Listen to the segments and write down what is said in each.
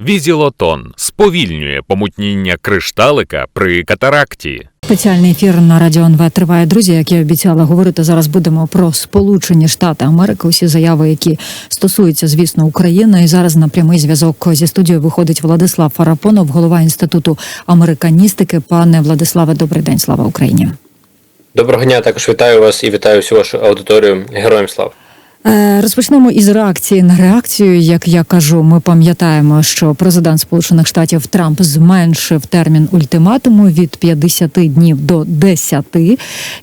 Візілотон сповільнює помутніння кришталика при катаракті. Спеціальний ефір на радіо НВ триває. Друзі, як я обіцяла говорити, зараз будемо про Сполучені Штати Америки. Усі заяви, які стосуються, звісно, України. І зараз на прямий зв'язок зі студією виходить Владислав Фарапонов, голова інституту американістики. Пане Владиславе, добрий день, слава Україні. Доброго дня, також вітаю вас і вітаю всю вашу аудиторію. Героям слава. Е, Розпочнемо із реакції на реакцію. Як я кажу, ми пам'ятаємо, що президент Сполучених Штатів Трамп зменшив термін ультиматуму від 50 днів до 10,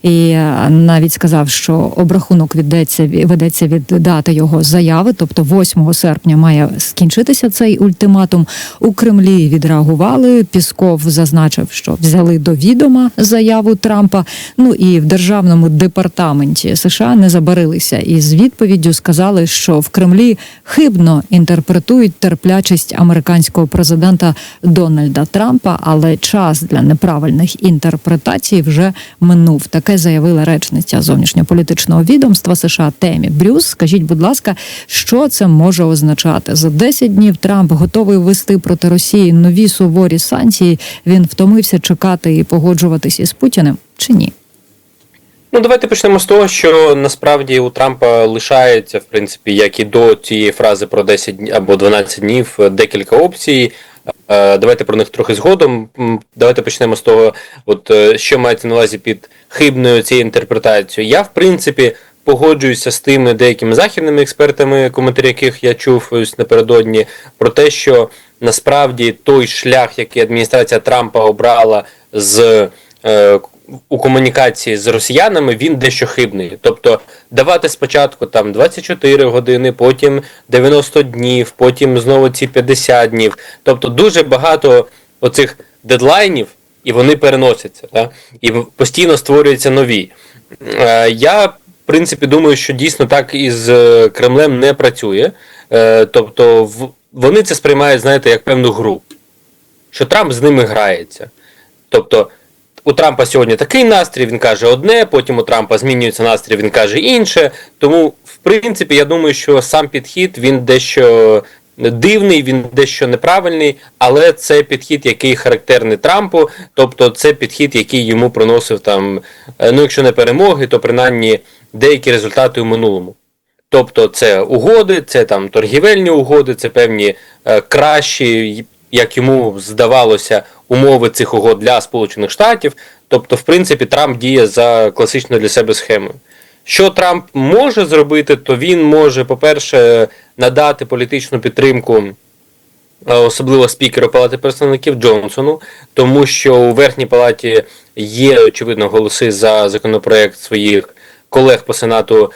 і е, навіть сказав, що обрахунок ведеться ведеться від дати його заяви, тобто 8 серпня має скінчитися цей ультиматум. У Кремлі відреагували. Пісков зазначив, що взяли до відома заяву Трампа. Ну і в державному департаменті США не забарилися із відповіддю. Сказали, що в Кремлі хибно інтерпретують терплячість американського президента Дональда Трампа, але час для неправильних інтерпретацій вже минув. Таке заявила речниця зовнішньополітичного відомства США Темі Брюс. Скажіть, будь ласка, що це може означати? За 10 днів Трамп готовий ввести проти Росії нові суворі санкції. Він втомився чекати і погоджуватись із Путіним чи ні? Ну, давайте почнемо з того, що насправді у Трампа лишається, в принципі, як і до цієї фрази про 10 днів або 12 днів, декілька опцій. Е, Давайте про них трохи згодом. Давайте почнемо з того, от е, що мається на увазі під хибною цією інтерпретацією. Я, в принципі, погоджуюся з тими деякими західними експертами, коментарі яких я чув напередодні, про те, що насправді той шлях, який адміністрація Трампа обрала з е, у комунікації з росіянами, він дещо хибний. Тобто давати спочатку там 24 години, потім 90 днів, потім знову ці 50 днів. Тобто дуже багато оцих дедлайнів, і вони переносяться. Да? І постійно створюються нові. Е, Я, в принципі, думаю, що дійсно так із е, Кремлем не працює. Е, Тобто, вони це сприймають, знаєте, як певну гру. Що Трамп з ними грається. Тобто, у Трампа сьогодні такий настрій, він каже одне, потім у Трампа змінюється настрій, він каже інше. Тому, в принципі, я думаю, що сам підхід він дещо дивний, він дещо неправильний, але це підхід, який характерний Трампу, тобто це підхід, який йому приносив там, е, ну якщо не перемоги, то принаймні деякі результати у минулому. Тобто це угоди, це там торгівельні угоди, це певні е, кращі, як йому здавалося, умови цих угод для Сполучених Штатів. Тобто, в принципі, Трамп діє за класичною для себе схемою. Що Трамп може зробити, то він може, по-перше, надати політичну підтримку, е, особливо спікеру Палати представників Джонсону, тому що у верхній палаті є очевидно голоси за законопроект своїх колег по сенату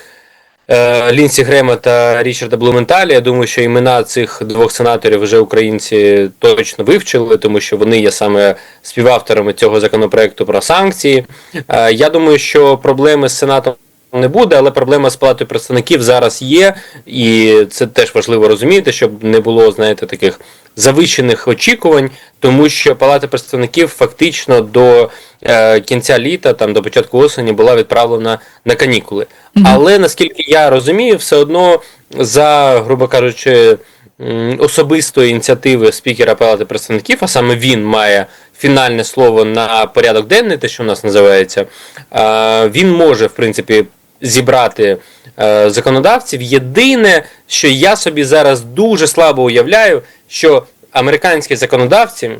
Лінсі Грема та Річарда Блументалі. Я думаю, що імена цих двох сенаторів вже українці точно вивчили, тому що вони є саме співавторами цього законопроекту про санкції. Е, Я думаю, що проблеми з сенатом. Не буде, але проблема з палатою представників зараз є, і це теж важливо розуміти, щоб не було, знаєте, таких завищених очікувань, тому що палата представників фактично до е, кінця літа, там до початку осені, була відправлена на канікули. Але наскільки я розумію, все одно за, грубо кажучи, особистої ініціативи спікера Палати представників, а саме він має фінальне слово на порядок денний, те, що у нас називається, е, він може, в принципі, зібрати е, законодавців. Єдине, що я собі зараз дуже слабо уявляю, що американські законодавці,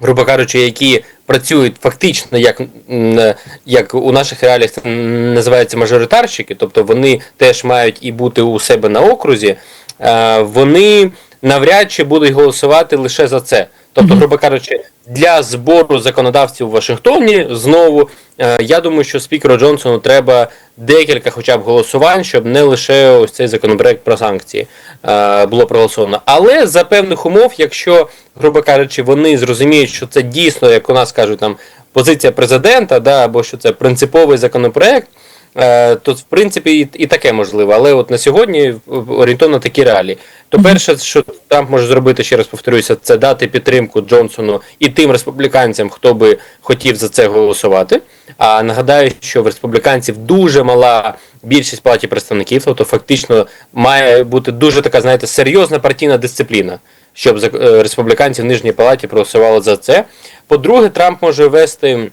грубо кажучи, які працюють фактично як, м, як у наших реаліях це називається мажоритарщики, тобто вони теж мають і бути у себе на окрузі, е, вони навряд чи будуть голосувати лише за це. Тобто, грубо кажучи, для збору законодавців у Вашингтоні знову е, я думаю, що спікеру Джонсону треба декілька, хоча б голосувань, щоб не лише ось цей законопроект про санкції е, було проголосовано. Але за певних умов, якщо, грубо кажучи, вони зрозуміють, що це дійсно, як у нас кажуть, там позиція президента, да, або що це принциповий законопроект. Е, То в принципі і, і таке можливо, але от на сьогодні орієнтовно такі реалії. То перше, що Трамп може зробити, ще раз повторюся, це дати підтримку Джонсону і тим республіканцям, хто би хотів за це голосувати. А нагадаю, що в республіканців дуже мала більшість палаті представників, тобто фактично має бути дуже така, знаєте, серйозна партійна дисципліна. щоб е, республіканці в нижній палаті проголосували за це. По-друге, Трамп може ввести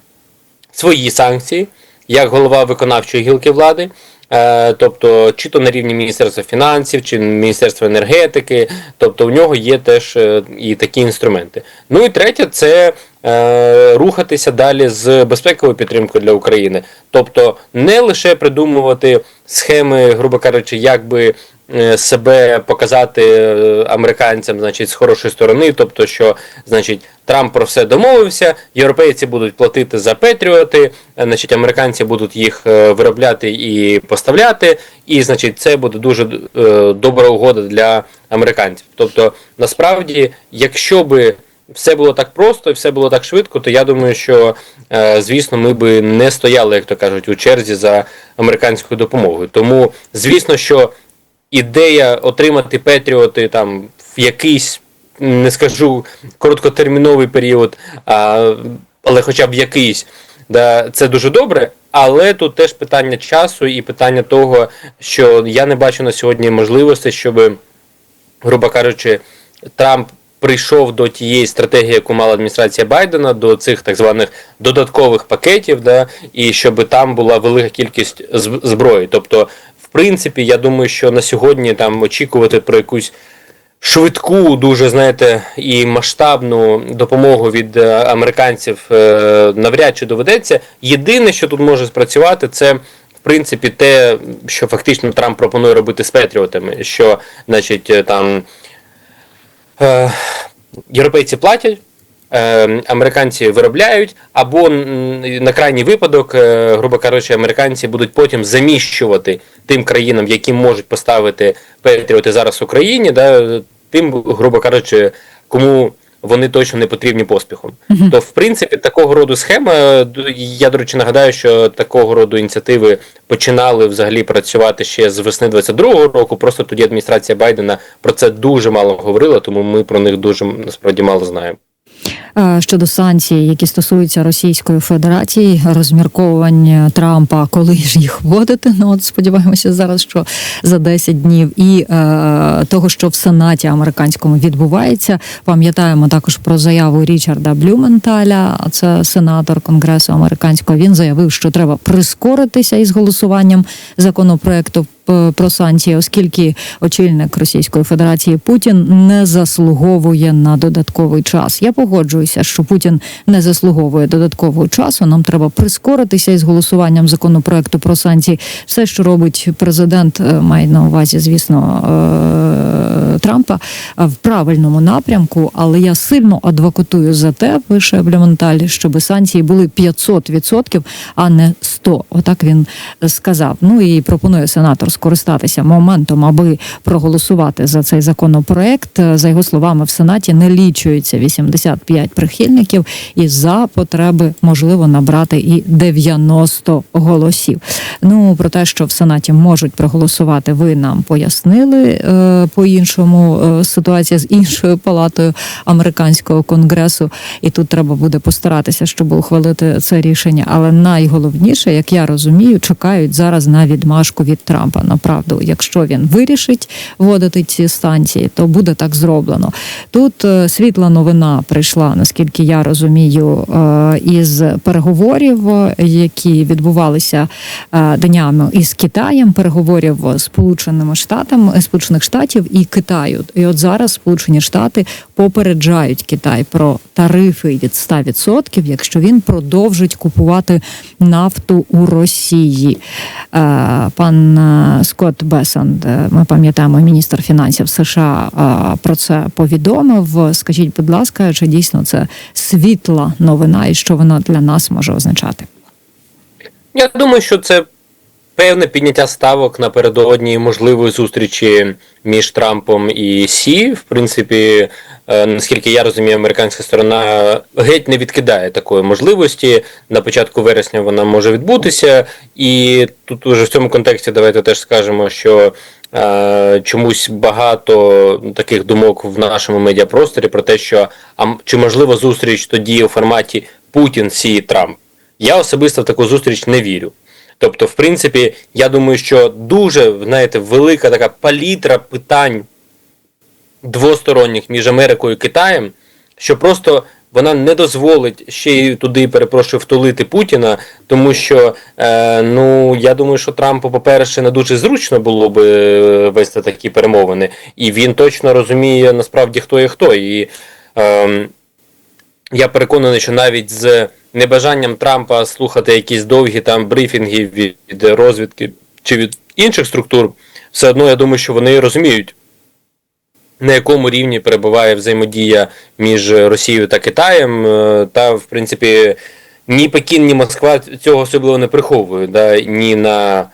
свої санкції як голова виконавчої гілки влади. Е, Тобто, чи то на рівні Міністерства фінансів, чи Міністерства енергетики, тобто в нього є теж е, і такі інструменти. Ну і третє, це е, рухатися далі з безпековою підтримкою для України. Тобто не лише придумувати схеми, грубо кажучи, як би себе показати е, американцям, значить, з хорошої сторони, тобто, що значить Трамп про все домовився, європейці будуть платити за Петріоти, е, значить, американці будуть їх е, виробляти і поставляти, і значить, це буде дуже е, добра угода для американців. Тобто, насправді, якщо би все було так просто і все було так швидко, то я думаю, що е, звісно, ми би не стояли, як то кажуть, у черзі за американською допомогою. Тому, звісно, що ідея отримати Петріоти там в якийсь, не скажу короткотерміновий період, а, але хоча б якийсь, да, це дуже добре. Але тут теж питання часу і питання того, що я не бачу на сьогодні можливості, щоб, грубо кажучи, Трамп прийшов до тієї стратегії, яку мала адміністрація Байдена, до цих так званих додаткових пакетів, да, і щоб там була велика кількість зброї. Тобто, принципі, я думаю, що на сьогодні там очікувати про якусь швидку, дуже знаєте, і масштабну допомогу від е, американців е, навряд чи доведеться. Єдине, що тут може спрацювати, це. В принципі, те, що фактично Трамп пропонує робити з Петріотами, що, значить, е, там е, європейці платять, американці виробляють, або на крайній випадок, е, грубо кажучи, американці будуть потім заміщувати тим країнам, які можуть поставити Петріоти зараз в Україні, да, тим, грубо кажучи, кому вони точно не потрібні поспіхом. То, в принципі, такого роду схема, я, до речі, нагадаю, що такого роду ініціативи починали взагалі працювати ще з весни 22-го року. Просто тоді адміністрація Байдена про це дуже мало говорила, тому ми про них дуже насправді мало знаємо. Е, щодо санкцій, які стосуються Російської Федерації, розмірковування Трампа, коли ж їх вводити. Ну от сподіваємося зараз, що за 10 днів, і е, того, що в Сенаті американському відбувається. Пам'ятаємо також про заяву Річарда Блюменталя, це сенатор Конгресу американського. Він заявив, що треба прискоритися із голосуванням законопроекту про санкції, оскільки очільник Російської Федерації Путін не заслуговує на додатковий час. Я погоджуюся, що Путін не заслуговує додаткового часу. Нам треба прискоритися із голосуванням законопроекту про санкції. Все, що робить президент, е, має на увазі, звісно, е, Трампа е, в правильному напрямку. Але я сильно адвокатую за те, пише Блюменталь, щоб санкції були 500%, а не 100%. Отак він сказав. Ну і пропонує сенатор скористатися моментом, аби проголосувати за цей законопроект. За його словами, в сенаті не лічується 85 прихильників, і за потреби можливо набрати і 90 голосів. Ну про те, що в сенаті можуть проголосувати, ви нам пояснили е, по іншому е, ситуація з іншою палатою американського конгресу, і тут треба буде постаратися, щоб ухвалити це рішення. Але найголовніше, як я розумію, чекають зараз на відмашку від Трампа. Направду, якщо він вирішить вводити ці станції, то буде так зроблено. Тут е, світла новина прийшла, наскільки я розумію, е, із переговорів, які відбувалися е, днями із Китаєм, переговорів з Сполученими Штатами, Сполучених Штатів і Китаю. І от зараз Сполучені Штати попереджають Китай про тарифи від 100%, якщо він продовжить купувати нафту у Росії. Е, Пан е, Скотт Бесанд, е, ми пам'ятаємо, міністр фінансів США про це повідомив. Скажіть, будь ласка, чи дійсно це світла новина, і що вона для нас може означати? Я думаю, що це певне підняття ставок напередодні можливої зустрічі між Трампом і Сі. В принципі, е, наскільки я розумію, американська сторона геть не відкидає такої можливості. На початку вересня вона може відбутися, і тут уже в цьому контексті давайте теж скажемо, що. е, Чомусь багато таких думок в нашому медіапросторі про те, що а чи можливо зустріч тоді у форматі Путін Сі Трамп. Я особисто в таку зустріч не вірю. Тобто, в принципі, я думаю, що дуже знаєте, велика така палітра питань двосторонніх між Америкою і Китаєм, що просто вона не дозволить ще й туди, перепрошую, втулити Путіна, тому що е, ну я думаю, що Трампу, по-перше, не дуже зручно було би е, вести такі перемовини, і він точно розуміє насправді хто є хто. І е, я переконаний, що навіть з небажанням Трампа слухати якісь довгі там брифінги від, від розвідки чи від інших структур, все одно я думаю, що вони розуміють, на якому рівні перебуває взаємодія між Росією та Китаєм, е, та в принципі ні Пекін, ні Москва цього особливо не приховують. Да, ні на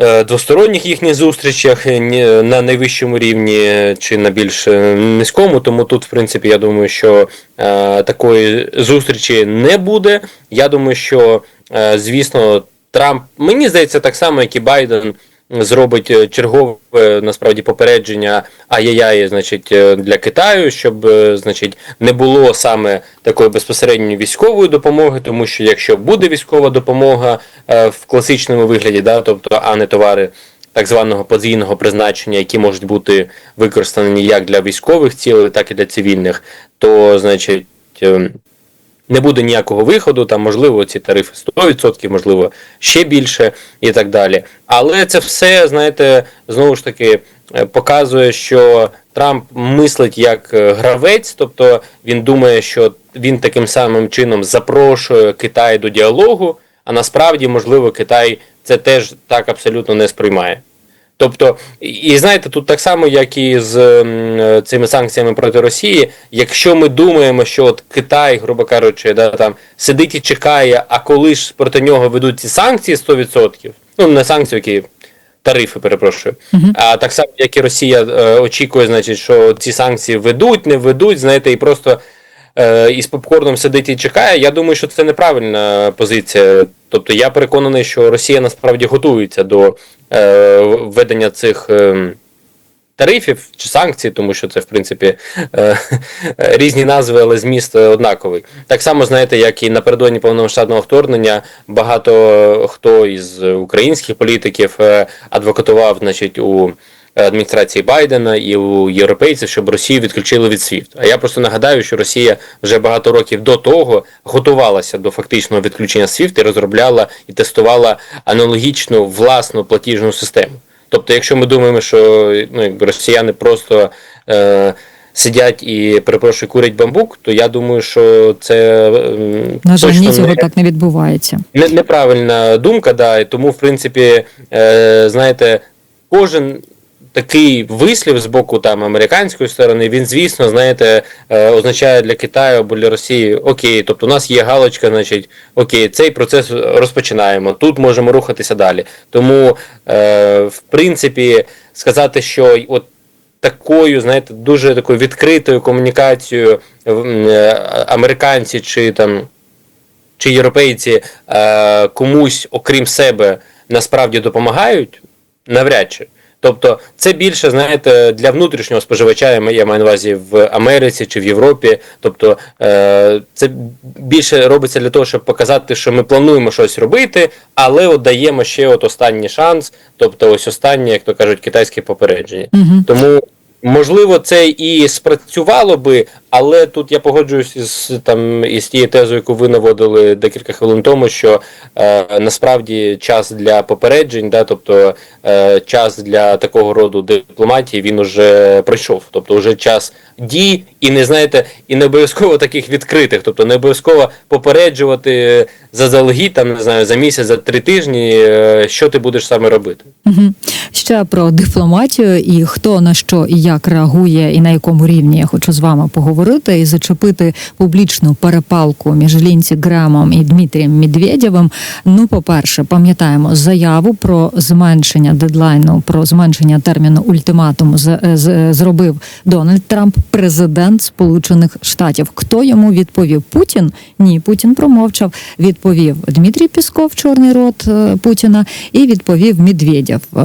двосторонніх їхніх зустрічах, ні на найвищому рівні чи на більш е, низькому. Тому тут, в принципі, я думаю, що е, такої зустрічі не буде. Я думаю, що е, звісно, Трамп мені здається так само, як і Байден. Зробить е, чергове насправді попередження ай-яй-яй, значить, е, для Китаю, щоб е, значить не було саме такої безпосередньої військової допомоги, тому що якщо буде військова допомога е, в класичному вигляді, да, тобто а не товари так званого подвійного призначення, які можуть бути використані як для військових цілей, так і для цивільних, то значить. Не буде ніякого виходу, там можливо ці тарифи 100%, можливо, ще більше і так далі. Але це все, знаєте, знову ж таки е, показує, що Трамп мислить як е, гравець, тобто він думає, що він таким самим чином запрошує Китай до діалогу, а насправді, можливо, Китай це теж так абсолютно не сприймає. Тобто, і- знаєте, тут так само, як і з цими санкціями проти Росії, якщо ми думаємо, що от Китай, грубо кажучи, да, там сидить і чекає, а коли ж проти нього ведуть ці санкції 100%, ну не санкції, які тарифи, перепрошую, а так само, як і Росія е, очікує, значить, що ці санкції ведуть, не ведуть, знаєте, і просто е, із попкорном сидить і чекає. Я думаю, що це неправильна позиція. Тобто я переконаний, що Росія насправді готується до е, введення цих. ем, Тарифів чи санкцій, тому що це в принципі е, різні назви, але зміст однаковий. Так само знаєте, як і напередодні повномасштабного вторгнення, багато хто із українських політиків е, адвокатував, значить, у адміністрації Байдена і у європейців, щоб Росію відключили від SWIFT. А я просто нагадаю, що Росія вже багато років до того готувалася до фактичного відключення SWIFT і розробляла і тестувала аналогічну власну платіжну систему. Тобто, якщо ми думаємо, що ну, якби росіяни просто е, сидять і перепрошую, курять бамбук, то я думаю, що це ем, На жаль, точно ні, цього не, так не відбувається. не, неправильна думка, да, і тому, в принципі, е, знаєте, кожен. Такий вислів з боку там американської сторони, він, звісно, знаєте, е, означає для Китаю або для Росії окей, тобто у нас є галочка, значить, окей, цей процес розпочинаємо. Тут можемо рухатися далі. Тому, е, в принципі, сказати, що от такою, знаєте, дуже такою відкритою комунікацією е, американці чи там чи європейці е, комусь, окрім себе, насправді допомагають, навряд чи. Тобто, це більше, знаєте, для внутрішнього споживача, я маю- на увазі в Америці чи в Європі. Тобто, е, це більше робиться для того, щоб показати, що ми плануємо щось робити, але от даємо ще от останній шанс, тобто ось останнє, як то кажуть, китайське попередження. Угу. Тому можливо це і спрацювало би, але тут я погоджуюсь із там із тією тезою, яку ви наводили декілька хвилин тому, що е, насправді час для попереджень, да, тобто е, час для такого роду дипломатії він уже пройшов. Тобто вже час дій, і не знаєте, і не обов'язково таких відкритих, тобто не обов'язково попереджувати заздалегідь, там не знаю, за місяць, за три тижні, е, що ти будеш саме робити. Угу. Ще про дипломатію і хто на що і як реагує, і на якому рівні я хочу з вами поговорити і зачепити публічну перепалку між Лінці Гремом і Дмитрієм Медведєвим. Ну, по-перше, пам'ятаємо заяву про зменшення дедлайну, про зменшення терміну ультиматуму з, з, зробив Дональд Трамп, президент Сполучених Штатів. Хто йому відповів? Путін? Ні, Путін промовчав. Відповів Дмитрій Пісков, чорний рот е, Путіна, і відповів Медведєв. Е,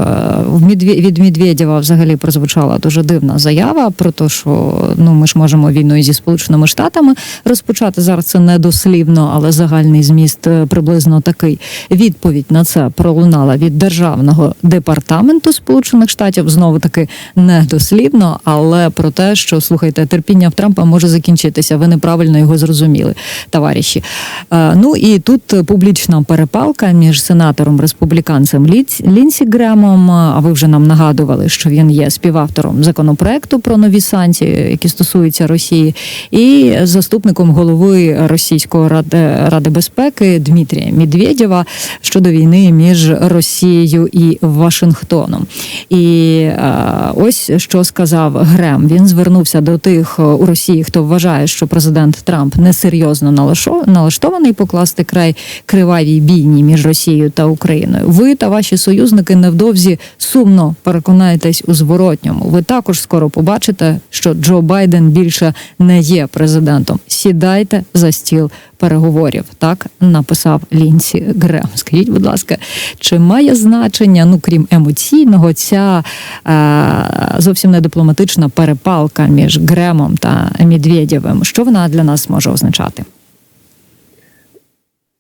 від Медведєва взагалі прозвучала дуже дивна ексклюзивна заява про те, що ну ми ж можемо війну зі сполученими штатами розпочати. Зараз це не дослівно, але загальний зміст е, приблизно такий. Відповідь на це пролунала від державного департаменту Сполучених Штатів. Знову таки не дослівно, але про те, що слухайте, терпіння в Трампа може закінчитися. Ви неправильно його зрозуміли, товариші. Е, Ну і тут публічна перепалка між сенатором республіканцем Лінсі Гремом. А ви вже нам нагадували, що він є співавтором законопроекту про нові санкції, які стосуються Росії, і заступником голови Російської ради ради безпеки Дмитрія Медведєва щодо війни між Росією і Вашингтоном. І е, ось що сказав Грем. Він звернувся до тих е, у Росії, хто вважає, що президент Трамп несерйозно налаштований покласти край кривавій бійні між Росією та Україною. Ви та ваші союзники невдовзі сумно переконаєтесь у зворотньому. Ви також скоро побачите, що Джо Байден більше не є президентом. Сідайте за стіл переговорів. Так написав Лінсі Грем. Скажіть, будь ласка, чи має значення, ну крім емоційного, ця е, зовсім не дипломатична перепалка між Гремом та Медведєвим? Що вона для нас може означати?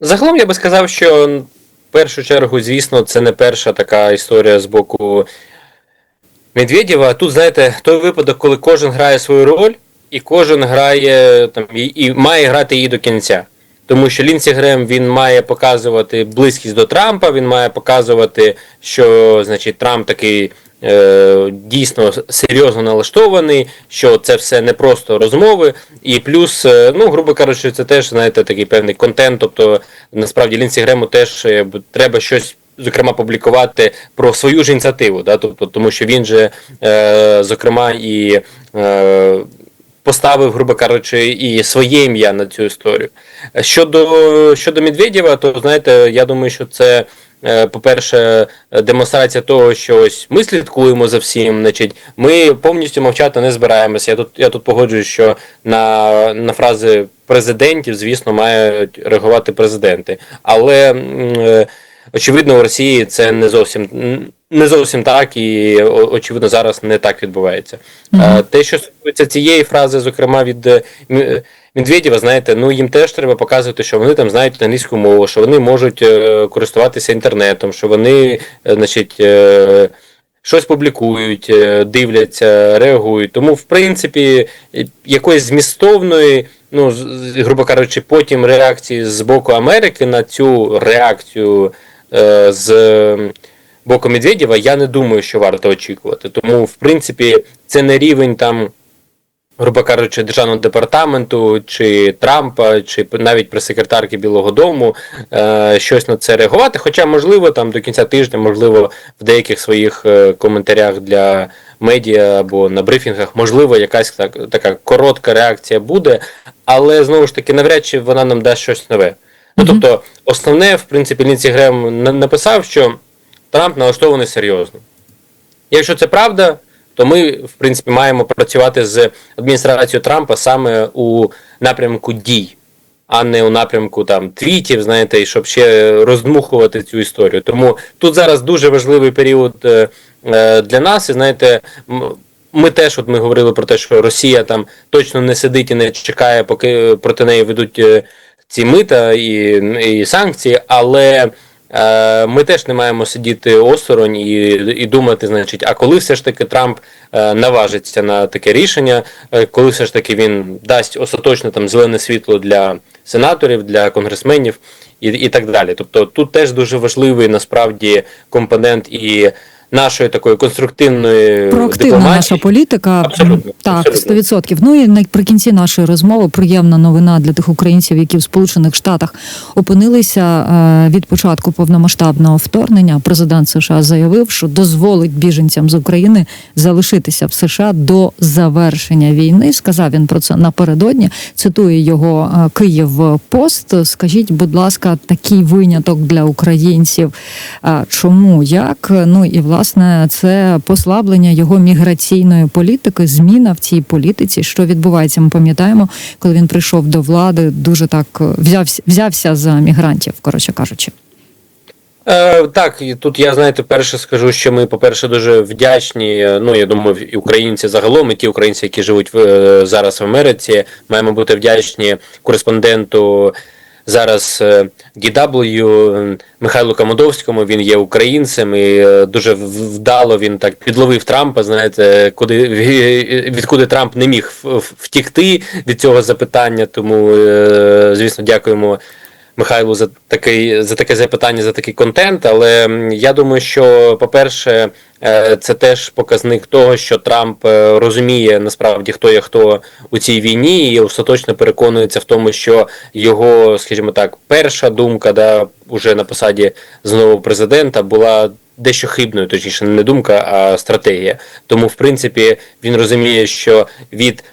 Загалом я би сказав, що в першу чергу, звісно, це не перша така історія з боку Медведєва. Тут, знаєте, той випадок, коли кожен грає свою роль, і кожен грає там і, і має грати її до кінця. Тому що Лінсі Грем він має показувати близькість до Трампа, він має показувати, що значить Трамп такий е, дійсно серйозно налаштований, що це все не просто розмови. І плюс, е, ну, грубо кажучи, це теж знаєте такий певний контент. Тобто, насправді Лінсі Грему теж е, треба щось. Зокрема, публікувати про свою ж ініціативу, да, тобто, тому що він же, е, зокрема, і е, поставив, грубо кажучи, і своє ім'я на цю історію. Щодо щодо Медведєва, то знаєте, я думаю, що це, е, по-перше, демонстрація того, що ось ми слідкуємо за всім. Значить, ми повністю мовчати не збираємося. Я тут я тут погоджуюсь, що на, на фрази президентів, звісно, мають реагувати президенти. Але е, очевидно, у Росії це не зовсім не зовсім так, і очевидно зараз не так відбувається. Е, Те, що стосується цієї фрази, зокрема від е, Медведєва, знаєте, ну їм теж треба показувати, що вони там знають англійську мову, що вони можуть е, користуватися інтернетом, що вони, е, значить. е, Щось публікують, е, дивляться, реагують. Тому, в принципі, е, якоїсь змістовної, ну, грубо кажучи, потім реакції з боку Америки на цю реакцію е, з е, боку Медведєва, я не думаю, що варто очікувати. Тому, в принципі, це не рівень там, грубо кажучи, державного департаменту, чи Трампа, чи навіть прес-секретарки Білого Дому е, щось на це реагувати. Хоча, можливо, там до кінця тижня, можливо, в деяких своїх е, коментарях для медіа або на брифінгах, можливо, якась так, така коротка реакція буде, але знову ж таки, навряд чи вона нам дасть щось нове. Ну, тобто, основне, в принципі, Лінсі Грем написав, що Трамп налаштований серйозно. Якщо це правда, то ми, в принципі, маємо працювати з адміністрацією Трампа саме у напрямку дій, а не у напрямку там твітів, знаєте, і щоб ще роздмухувати цю історію. Тому тут зараз дуже важливий період е, е, для нас, і знаєте, ми теж, от ми говорили про те, що Росія там точно не сидить і не чекає, поки проти неї ведуть е, ці мита і, і санкції, але е, ми теж не маємо сидіти осторонь і, і думати, значить, а коли все ж таки Трамп е, наважиться на таке рішення, е, коли все ж таки він дасть остаточно там зелене світло для сенаторів, для конгресменів і, і так далі. Тобто тут теж дуже важливий насправді компонент і нашої такої конструктивної Проактивна дипломатії. наша політика. Абсолютно, Так, абсолютно. 100%. Ну і наприкінці нашої розмови приємна новина для тих українців, які в Сполучених Штатах опинилися е, від початку повномасштабного вторгнення. Президент США заявив, що дозволить біженцям з України залишитися в США до завершення війни. Сказав він про це напередодні. Цитує його е, Київ Пост. Скажіть, будь ласка, такий виняток для українців. А Чому як? Ну і власне це послаблення його міграційної політики, зміна в цій політиці. Що відбувається? Ми пам'ятаємо, коли він прийшов до влади, дуже так е, взявся, взявся за мігрантів, коротше кажучи. Е, так, і тут я знаєте, перше скажу, що ми, по-перше, дуже вдячні. е, Ну я думаю, і українці загалом, і ті українці, які живуть в, е, зараз в Америці, маємо бути вдячні кореспонденту. Зараз е, DW Михайлу Камодовському він є українцем і е, дуже вдало він так підловив Трампа. Знаєте, куди відкуди Трамп не міг втікти від цього запитання. Тому, е, звісно, дякуємо Михайлу за такий за таке запитання, за такий контент. Але я думаю, що по-перше, е, це теж показник того, що Трамп е, розуміє насправді хто є хто у цій війні, і остаточно переконується в тому, що його, скажімо так, перша думка, да, уже на посаді знову президента була. Дещо хибною, точніше, не думка, а стратегія. Тому, в принципі, він розуміє, що від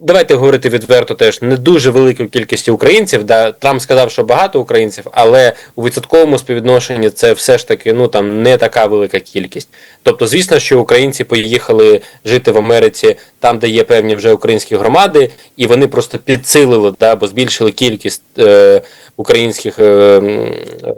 давайте говорити відверто, теж не дуже великої кількості українців. Да, Трамп сказав, що багато українців, але у відсотковому співвідношенні це все ж таки ну там не така велика кількість. Тобто, звісно, що українці поїхали жити в Америці там, де є певні вже українські громади, і вони просто підсилили да, або збільшили кількість е, українських е,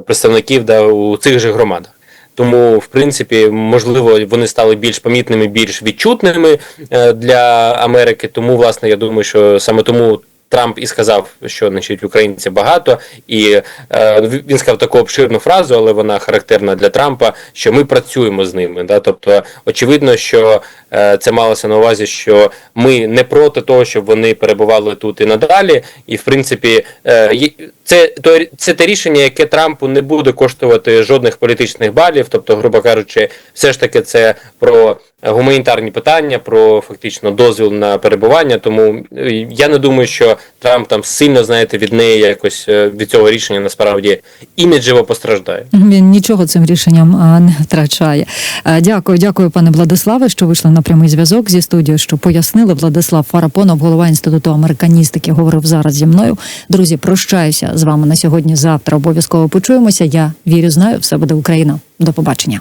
представників да, у цих же громадах. Тому, в принципі, можливо, вони стали більш помітними, більш відчутними е, для Америки. Тому, власне, я думаю, що саме тому Трамп і сказав, що значить українців багато, і е, він сказав таку обширну фразу, але вона характерна для Трампа, що ми працюємо з ними. Да? Тобто, очевидно, що е, це малося на увазі, що ми не проти того, щоб вони перебували тут і надалі. І в принципі, е, це то це те рішення, яке Трампу не буде коштувати жодних політичних балів. Тобто, грубо кажучи, все ж таки це про гуманітарні питання, про фактично дозвіл на перебування. Тому е, я не думаю, що Трамп там сильно знаєте від неї якось е, від цього рішення насправді іміджево постраждає. Він нічого цим рішенням не втрачає. Дякую, дякую, пане Владиславе, що вийшли на прямий зв'язок зі студією, що пояснили. Владислав Фарапонов, голова інституту американістики, говорив зараз зі мною. Друзі, прощаюся з вами на сьогодні. Завтра обов'язково почуємося. Я вірю, знаю, все буде Україна. До побачення.